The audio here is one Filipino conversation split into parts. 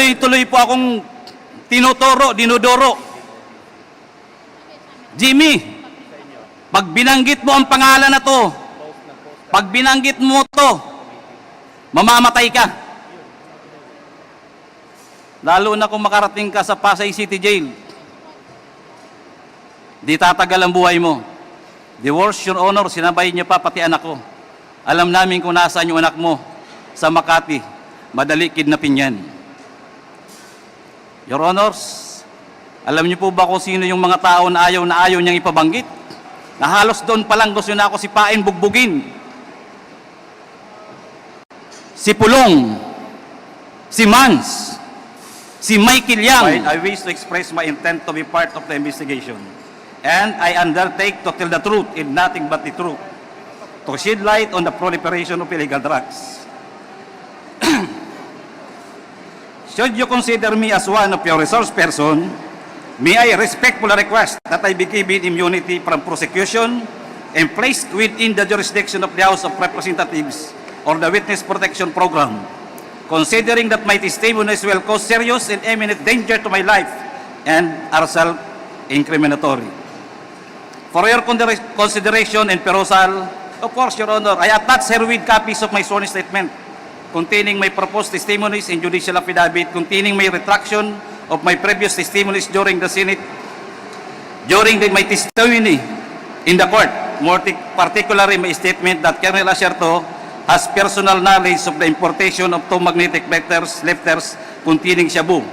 Tuloy-tuloy po akong tinuturo, dinuduro. Jimmy, pag binanggit mo ang pangalan na to, pag binanggit mo to, mamamatay ka. Lalo na kung makarating ka sa Pasay City Jail. Di tatagal ang buhay mo. Worst, Your Honor, sinabay niya pa pati anak ko. Alam namin kung nasaan yung anak mo sa Makati. Madali kidnapin yan. Your Honors, alam niyo po ba kung sino yung mga tao na ayaw na ayaw niyang ipabanggit? Na halos doon pa lang gusto na ako si Pain bugbugin. Si Pulong, si Mans, si Michael Yang. I wish to express my intent to be part of the investigation. And I undertake to tell the truth in nothing but the truth. To shed light on the proliferation of illegal drugs. Should you consider me as one of your resource person, may I respectfully request that I be given immunity from prosecution and placed within the jurisdiction of the House of Representatives or the Witness Protection Program, considering that my testimonies will cause serious and imminent danger to my life and are self-incriminatory. For your consider- consideration and perusal, of course, Your Honor, I attach herewith copies of my sworn statement containing my proposed testimonies and judicial affidavit containing my retraction of my previous testimonies during the Senate, during the, my testimony in the court, more tic- particularly my statement that Colonel Acerto has personal knowledge of the importation of two magnetic letters, letters containing shabu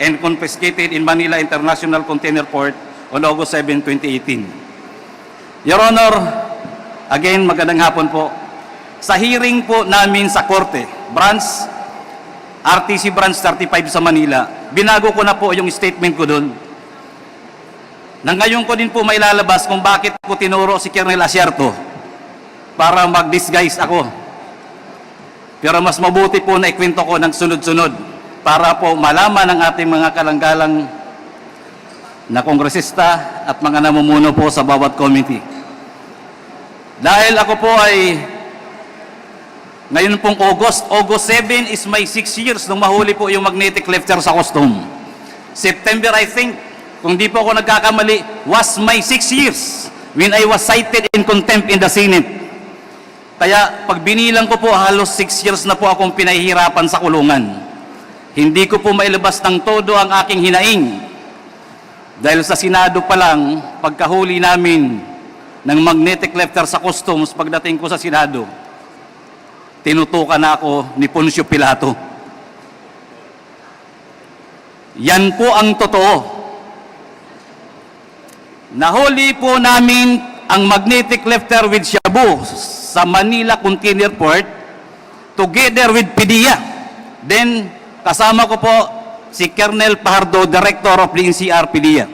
and confiscated in Manila International Container Port on August 7, 2018. Your Honor, again, magandang hapon po. Sa hearing po namin sa Korte, branch, RTC branch 35 sa Manila, binago ko na po yung statement ko doon. Nang ngayon ko din po may lalabas kung bakit ko tinuro si Colonel Asierto para mag-disguise ako. Pero mas mabuti po na ikwento ko ng sunod-sunod para po malaman ng ating mga kalanggalang na kongresista at mga namumuno po sa bawat committee. Dahil ako po ay ngayon pong August, August 7 is my 6 years nung mahuli po yung magnetic lifter sa custom. September, I think, kung di po ako nagkakamali, was my 6 years when I was cited in contempt in the Senate. Kaya pag binilang ko po, halos 6 years na po akong pinahihirapan sa kulungan. Hindi ko po mailabas ng todo ang aking hinaing. Dahil sa Senado pa lang, pagkahuli namin ng magnetic lifter sa customs pagdating ko sa Senado, tinutukan ako ni Poncio Pilato. Yan po ang totoo. Nahuli po namin ang magnetic lifter with Shabu sa Manila Container Port together with PDEA. Then, kasama ko po si Colonel Pahardo, Director of the NCR PDEA.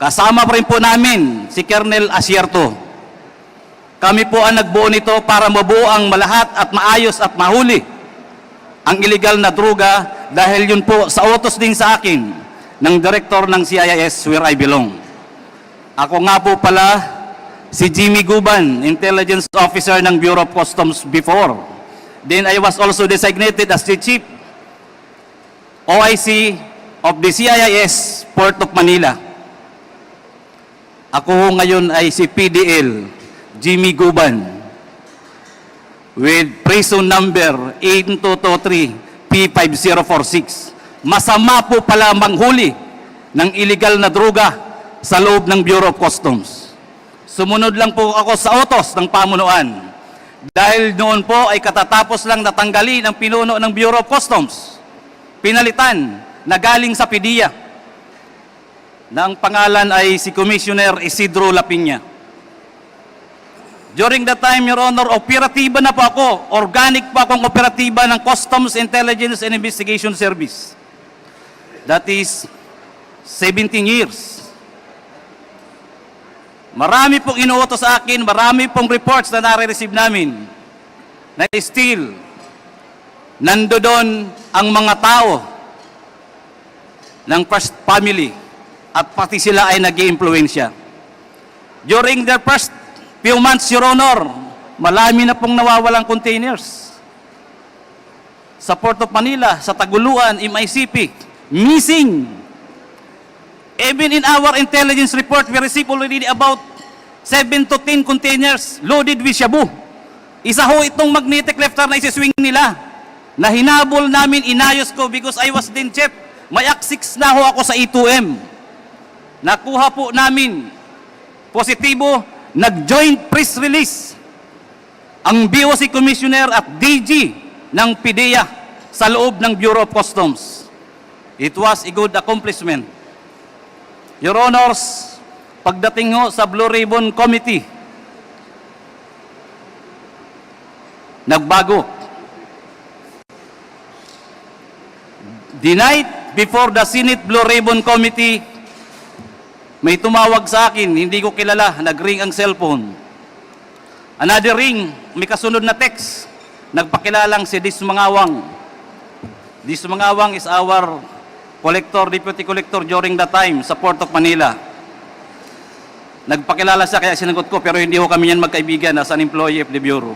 Kasama pa rin po namin si Colonel Asierto. Kami po ang nagbuo nito para mabuo ang malahat at maayos at mahuli ang illegal na droga dahil yun po sa utos din sa akin ng director ng CIS where I belong. Ako nga po pala si Jimmy Guban, intelligence officer ng Bureau of Customs before. Then I was also designated as the chief OIC of the CIS Port of Manila. Ako ngayon ay si PDL, Jimmy Guban, with prison number 8223 P5046. Masama po pala manghuli ng illegal na droga sa loob ng Bureau of Customs. Sumunod lang po ako sa utos ng pamunuan. Dahil noon po ay katatapos lang natanggalin ang pinuno ng Bureau of Customs. Pinalitan na galing sa PDEA na ang pangalan ay si Commissioner Isidro Lapinya. During that time, Your Honor, operatiba na po ako. Organic po akong operatiba ng Customs Intelligence and Investigation Service. That is 17 years. Marami pong inuutos sa akin, marami pong reports na nare-receive namin na still nando doon ang mga tao ng first family at pati sila ay nag During their first few months, Your Honor, malami na pong nawawalang containers. sa Port of Manila, sa Taguluan, MICP, missing. Even in our intelligence report, we received already about 7 to 10 containers loaded with shabu. Isa ho itong magnetic lifter na isiswing nila na hinabol namin, inayos ko because I was din chef. May aksix na ho ako sa E2M. Nakuha po namin positibo, nag-joint press release ang BOC Commissioner at DG ng PIDEA sa loob ng Bureau of Customs. It was a good accomplishment. Your Honors, pagdating ho sa Blue Ribbon Committee, nagbago. The night before the Senate Blue Ribbon Committee, may tumawag sa akin, hindi ko kilala, nag-ring ang cellphone. Another ring, may kasunod na text, nagpakilalang si Dis Mangawang. Dis Mangawang is our collector, deputy collector during the time sa Port of Manila. Nagpakilala siya kaya sinagot ko pero hindi ko kami yan magkaibigan as an employee of the Bureau.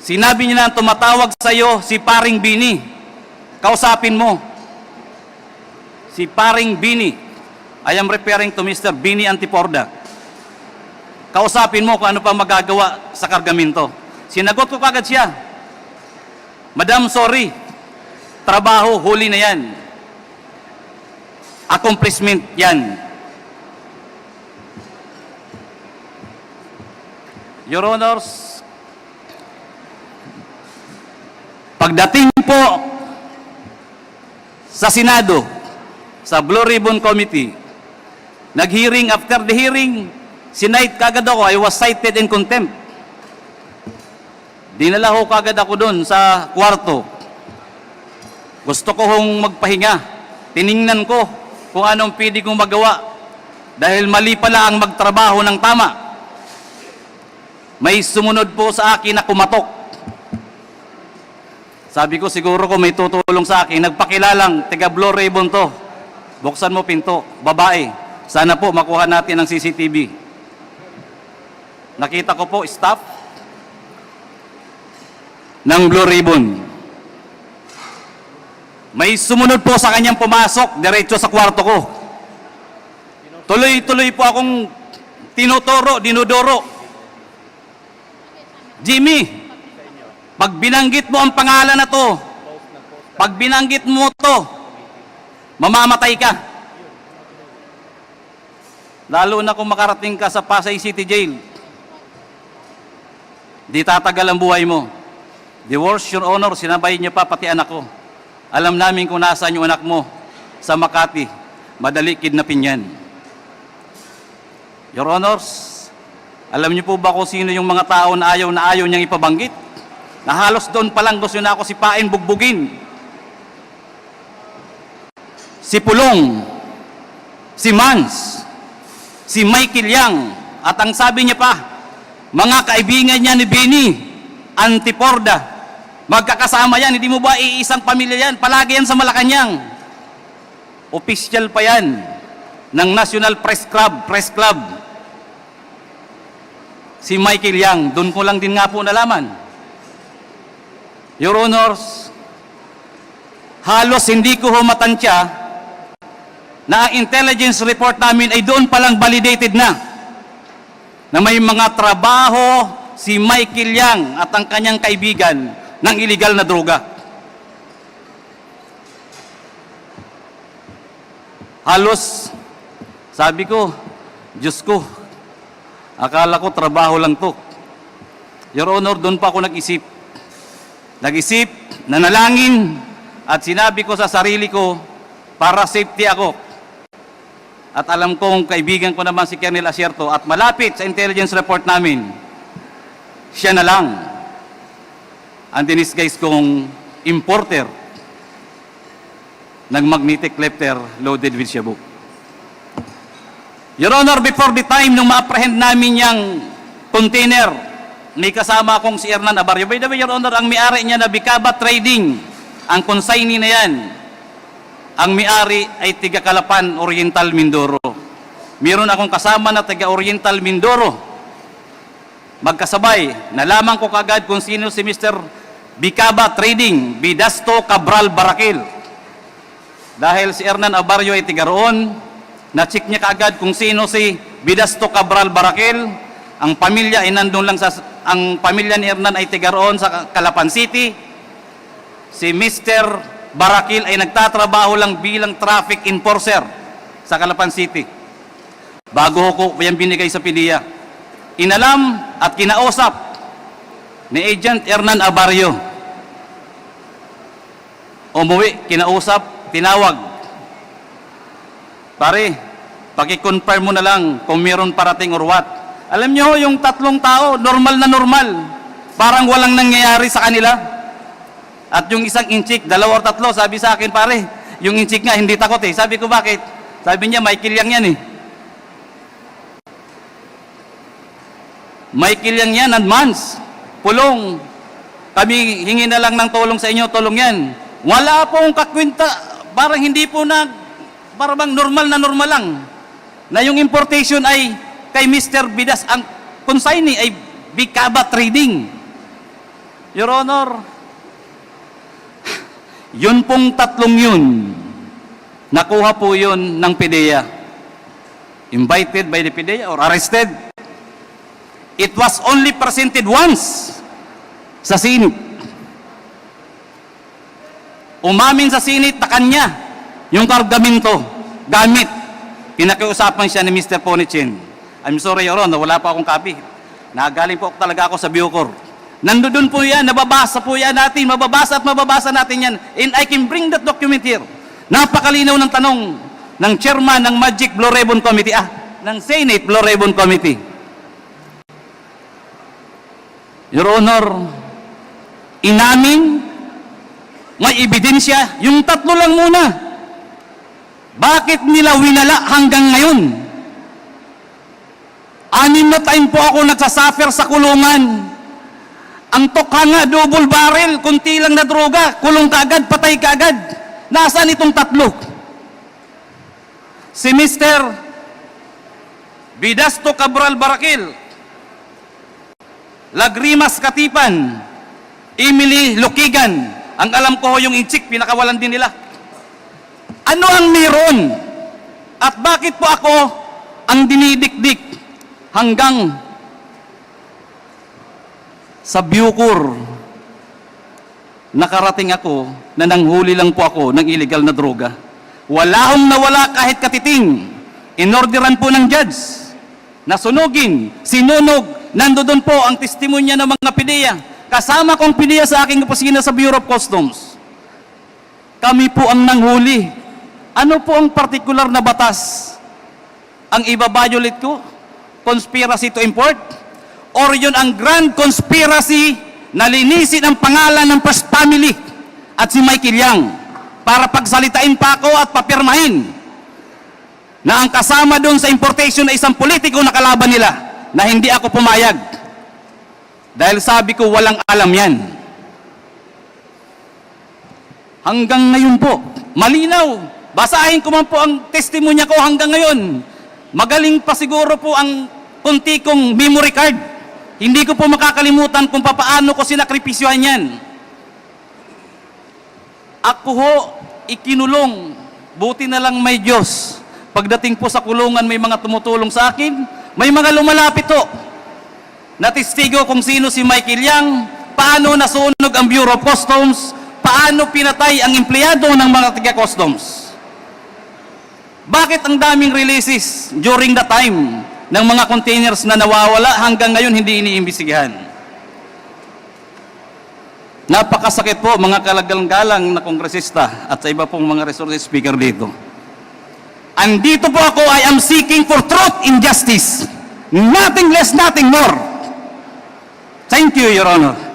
Sinabi niya na tumatawag sa iyo si Paring Bini. Kausapin mo. Si Paring Bini. I am referring to Mr. Bini Antiporda. Kausapin mo kung ano pa magagawa sa kargamento. Sinagot ko kagad siya. Madam, sorry. Trabaho, huli na yan. Accomplishment yan. Your Honors, pagdating po sa Senado, sa Blue Ribbon Committee, nag-hearing, after the hearing, sinight kagad ako, I was cited in contempt. Dinala ko kagad ako doon sa kwarto. Gusto ko hong magpahinga. Tiningnan ko kung anong pwede kong magawa. Dahil mali pala ang magtrabaho ng tama. May sumunod po sa akin na kumatok. Sabi ko siguro ko may tutulong sa akin. Nagpakilalang, tiga Blue Ribbon to. Buksan mo pinto, babae. Sana po makuha natin ang CCTV. Nakita ko po staff ng Blue Ribbon. May sumunod po sa kanyang pumasok, diretso sa kwarto ko. Tuloy-tuloy po akong tinuturo, dinudoro. Jimmy, pag binanggit mo ang pangalan na to, pag binanggit mo to, mamamatay ka. Lalo na kung makarating ka sa Pasay City Jail. Di tatagal ang buhay mo. Worst, Your Honor, sinabay niya pa pati anak ko. Alam namin kung nasaan yung anak mo sa Makati. Madali kidnapin yan. Your Honors, alam niyo po ba kung sino yung mga tao na ayaw na ayaw niyang ipabanggit? Na halos doon pa lang gusto na ako si Pain bugbugin. Si Pulong, si Mans, si Michael Yang, at ang sabi niya pa, mga kaibigan niya ni Bini, Antiporda, magkakasama yan, hindi mo ba iisang pamilya yan, palagi yan sa Malacanang. Official pa yan ng National Press Club, Press Club. Si Michael Yang, doon ko lang din nga po nalaman. Your Honors, halos hindi ko humatansya na ang intelligence report namin ay doon palang validated na na may mga trabaho si Michael Yang at ang kanyang kaibigan ng illegal na droga. Halos, sabi ko, Diyos ko, akala ko trabaho lang to. Your Honor, doon pa ako nag-isip. Nag-isip, nanalangin, at sinabi ko sa sarili ko, para safety ako. At alam kong kaibigan ko naman si Colonel Asierto at malapit sa intelligence report namin, siya na lang ang dinisguise kong importer ng magnetic lifter loaded with shabu. Your Honor, before the time nung ma-apprehend namin yung container, may kasama akong si Hernan Abarrio. By the way, Your Honor, ang may-ari niya na Bicaba Trading, ang consignee na yan, ang may-ari ay tiga Kalapan, Oriental, Mindoro. Meron akong kasama na tiga Oriental, Mindoro. Magkasabay, nalaman ko kagad kung sino si Mr. Bicaba Trading, Bidasto Cabral Barakil. Dahil si Hernan Abarrio ay tiga roon, na-check niya kaagad kung sino si Bidasto Cabral Barakil. Ang pamilya ay nandun lang sa, ang pamilya ni Hernan ay tiga roon sa Calapan City. Si Mr. Barakil ay nagtatrabaho lang bilang traffic enforcer sa Calapan City. Bago ko yan binigay sa PDEA. Inalam at kinausap ni Agent Hernan Abarrio. Umuwi, kinausap, tinawag. Pare, paki-confirm mo na lang kung meron parating or what. Alam niyo, yung tatlong tao, normal na normal. Parang walang nangyayari sa kanila. At yung isang inchik, dalawa or tatlo, sabi sa akin, pare, yung inchik nga, hindi takot eh. Sabi ko, bakit? Sabi niya, may kilyang yan eh. May kilyang yan, advance. Pulong. Kami hingi na lang ng tulong sa inyo, tulong yan. Wala pong kakwinta, parang hindi po na, parang normal na normal lang. Na yung importation ay kay Mr. Bidas, ang consignee ay Bicaba Trading. Your Honor, yun pong tatlong yun, nakuha po yun ng PDEA. Invited by the PDEA or arrested. It was only presented once sa Senate. Umamin sa Senate na kanya yung kargamento, gamit. Pinakiusapan siya ni Mr. Ponichin. I'm sorry, Your Honor, wala pa akong copy. Nagaling po talaga ako sa Bucor. Nandoon po yan, nababasa po yan natin, mababasa at mababasa natin yan. And I can bring that document here. Napakalinaw ng tanong ng chairman ng Magic Blue Ribbon Committee, ah, ng Senate Blue Ribbon Committee. Your Honor, inamin, may ebidensya, yung tatlo lang muna. Bakit nila winala hanggang ngayon? Anim na time po ako nagsasuffer sa kulungan. Ang tokha nga, double barrel, kunti lang na droga, kulong kaagad, patay kaagad. Nasaan itong tatlo? Si Mr. Bidasto Cabral Barakil, Lagrimas Katipan, Emily Lukigan. Ang alam ko ho yung inchik, pinakawalan din nila. Ano ang meron? At bakit po ako ang dinidikdik hanggang sa Bucor nakarating ako na nanghuli lang po ako ng illegal na droga. Wala akong nawala kahit katiting. Inorderan po ng judge na sunugin, sinunog, nandoon po ang testimonya ng mga pideya. Kasama kong pideya sa aking opisina sa Bureau of Customs. Kami po ang nanghuli. Ano po ang partikular na batas ang ibabiolate ko? Conspiracy to import? Or yun ang grand conspiracy na linisin ang pangalan ng first family at si Michael Yang para pagsalitain pa ako at papirmahin na ang kasama doon sa importation ay isang politiko na kalaban nila na hindi ako pumayag. Dahil sabi ko walang alam yan. Hanggang ngayon po, malinaw. Basahin ko man po ang testimonya ko hanggang ngayon. Magaling pa siguro po ang kunti kong memory card. Hindi ko po makakalimutan kung papaano ko sinakripisyohan yan. Ako ho, ikinulong. Buti na lang may Diyos. Pagdating po sa kulungan, may mga tumutulong sa akin. May mga lumalapit ho. Natistigo kung sino si Michael Yang, paano nasunog ang Bureau of Customs, paano pinatay ang empleyado ng mga taga-customs. Bakit ang daming releases during the time ng mga containers na nawawala hanggang ngayon hindi iniimbestigahan? Napakasakit po mga kalagalang-galang na kongresista at sa iba pong mga resources speaker dito. Andito po ako, I am seeking for truth and justice. Nothing less, nothing more. Thank you, Your Honor.